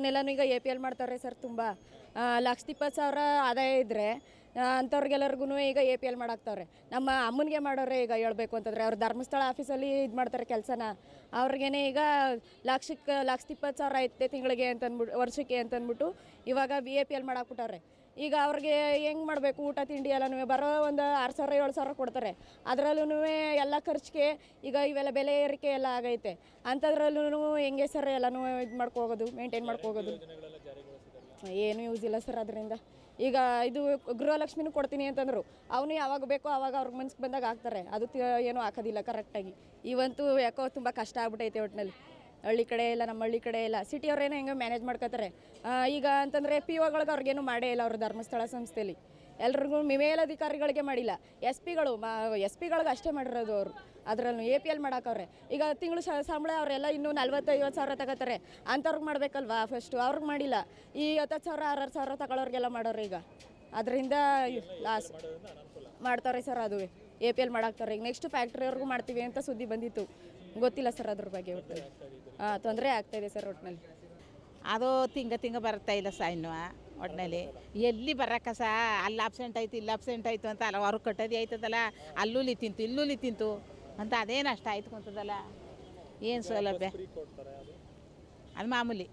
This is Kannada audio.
ಅಂಥವ್ರನ್ನೆಲ್ಲನೂ ಈಗ ಎ ಪಿ ಎಲ್ ಮಾಡ್ತಾರೆ ಸರ್ ತುಂಬ. ಲಕ್ಷದ ಇಪ್ಪತ್ತು ಸಾವಿರ ಆದಾಯ ಇದ್ದರೆ ಅಂಥವ್ರಿಗೆಲ್ಲರಿಗೂ ಈಗ ಎ ಪಿ ಎಲ್ ಮಾಡಾಕ್ತವ್ರೆ. ನಮ್ಮ ಅಮ್ಮನಿಗೆ ಮಾಡೋರೆ ಈಗ ಹೇಳ್ಬೇಕು ಅಂತಂದರೆ ಅವ್ರು ಧರ್ಮಸ್ಥಳ ಆಫೀಸಲ್ಲಿ ಇದು ಮಾಡ್ತಾರೆ ಕೆಲಸನ. ಅವ್ರಿಗೇನೆ ಈಗ ಲಕ್ಷಕ್ಕೆ ಲಕ್ಷದ ಇಪ್ಪತ್ತು ಸಾವಿರ ಐತೆ ತಿಂಗಳಿಗೆ ಅಂತಂದ್ಬಿಟ್ಟು ವರ್ಷಕ್ಕೆ ಅಂತಂದ್ಬಿಟ್ಟು ಇವಾಗ ವಿ ಎ ಪಿ ಎಲ್ ಮಾಡಾಕ್ಬಿಟ್ಟವ್ರೆ. ಈಗ ಅವ್ರಿಗೆ ಹೆಂಗೆ ಮಾಡಬೇಕು? ಊಟ, ತಿಂಡಿ ಎಲ್ಲನೂ ಬರೋ ಒಂದು ಆರು ಸಾವಿರ, ಏಳು ಸಾವಿರ ಕೊಡ್ತಾರೆ. ಅದರಲ್ಲೂ ಎಲ್ಲ ಖರ್ಚಿಗೆ ಈಗ ಇವೆಲ್ಲ ಬೆಲೆ ಏರಿಕೆ ಎಲ್ಲ ಆಗೈತೆ. ಅಂಥದ್ರಲ್ಲೂ ಹೆಂಗೆ ಸರ್ ಎಲ್ಲನೂ ಇದು ಮಾಡ್ಕೋಗೋದು ಮೇಂಟೈನ್ ಮಾಡ್ಕೋಗೋದು. ಏನು ಯೂಸ್ ಇಲ್ಲ ಸರ್ ಅದರಿಂದ. ಈಗ ಇದು ಗೃಹಲಕ್ಷ್ಮಿನೂ ಕೊಡ್ತೀನಿ ಅಂತಂದರು. ಅವನು ಯಾವಾಗ ಬೇಕೋ ಆವಾಗ ಅವ್ರಿಗೆ ಮನ್ಸಿಗೆ ಬಂದಾಗ ಹಾಕ್ತಾರೆ. ಅದು ಏನೂ ಹಾಕೋದಿಲ್ಲ ಕರೆಕ್ಟಾಗಿ ಇವಂತೂ ಯಾಕೋ ತುಂಬ ಕಷ್ಟ ಆಗ್ಬಿಟ್ಟೈತೆ ಒಟ್ಟಿನಲ್ಲಿ ಹಳ್ಳಿ ಕಡೆ ಇಲ್ಲ, ನಮ್ಮ ಹಳ್ಳಿ ಕಡೆ ಇಲ್ಲ. ಸಿಟಿಯವ್ರೇನೋ ಹೆಂಗೆ ಮ್ಯಾನೇಜ್ ಮಾಡ್ಕೋತಾರೆ ಈಗ ಅಂತಂದರೆ ಪಿ ಒಗಳಿಗೆ ಅವ್ರಿಗೇನು ಮಾಡೇ ಇಲ್ಲ ಅವರು ಧರ್ಮಸ್ಥಳ ಸಂಸ್ಥೆಯಲ್ಲಿ ಎಲ್ರಿಗೂ ಮೇಲಧಿಕಾರಿಗಳಿಗೆ ಮಾಡಿಲ್ಲ. ಎಸ್ ಪಿಗಳು ಮಾ ಎಸ್ ಪಿಗಳಿಗೆ ಅಷ್ಟೇ ಮಾಡಿರೋದು ಅವರು. ಅದರಲ್ಲೂ ಎ ಪಿ ಎಲ್ ಮಾಡಾಕವ್ರೆ. ಈಗ ತಿಂಗಳು ಸಂಬಳ ಅವರೆಲ್ಲ ಇನ್ನೂ ನಲ್ವತ್ತು ಐವತ್ತು ಸಾವಿರ ತಗೋತಾರೆ. ಅಂಥವ್ರಿಗೆ ಮಾಡಬೇಕಲ್ವಾ ಫಸ್ಟು ಅವ್ರಿಗೆ ಮಾಡಿಲ್ಲ. ಈ ಹತ್ತತ್ತು ಸಾವಿರ ಆರಾರು ಸಾವಿರ ತಗೊಳ್ಳೋರಿಗೆಲ್ಲ ಮಾಡೋರು ಈಗ. ಅದರಿಂದ ಲಾಸ್ ಮಾಡ್ತಾರೆ ಸರ್ ಅದು ಎ ಪಿ ಎಲ್ ಮಾಡಾಕ್ತಾರೆ ಈಗ ನೆಕ್ಸ್ಟ್ ಫ್ಯಾಕ್ಟ್ರಿಯವ್ರಿಗೂ ಮಾಡ್ತೀವಿ ಅಂತ ಸುದ್ದಿ ಬಂದಿತ್ತು. ಗೊತ್ತಿಲ್ಲ ಸರ್ ಅದ್ರ ಬಗ್ಗೆ ಹಾಂ ತೊಂದರೆ ಆಗ್ತಾಯಿದೆ ಸರ್ ಒಟ್ಟಿನಲ್ಲಿ ಅದು ತಿಂಗ ತಿಂಗ ಬರ್ತಾ ಇಲ್ಲ ಸಹ ಇನ್ನು ಒಟ್ಟಿನಲ್ಲಿ ಎಲ್ಲಿ ಬರಕ್ಕ ಸಹ ಅಲ್ಲಿ ಅಬ್ಸೆಂಟ್ ಆಯ್ತು ಇಲ್ಲಿ ಅಬ್ಸೆಂಟ್ ಆಯ್ತು ಅಂತ ಅಲ್ಲ ಹೊರಗೆ ಕಟ್ಟೋದು ಆಯ್ತದಲ್ಲ. ಅಲ್ಲೂಲಿ ತಿಂತು ಇಲ್ಲೂಲಿ ತಿಂತು ಅಂತ ಅದೇನು ಅಷ್ಟ ಆಯ್ತು ಕುಂತದಲ್ಲ. ಏನು ಸೌಲಭ್ಯ? ಅದು ಮಾಮೂಲಿ.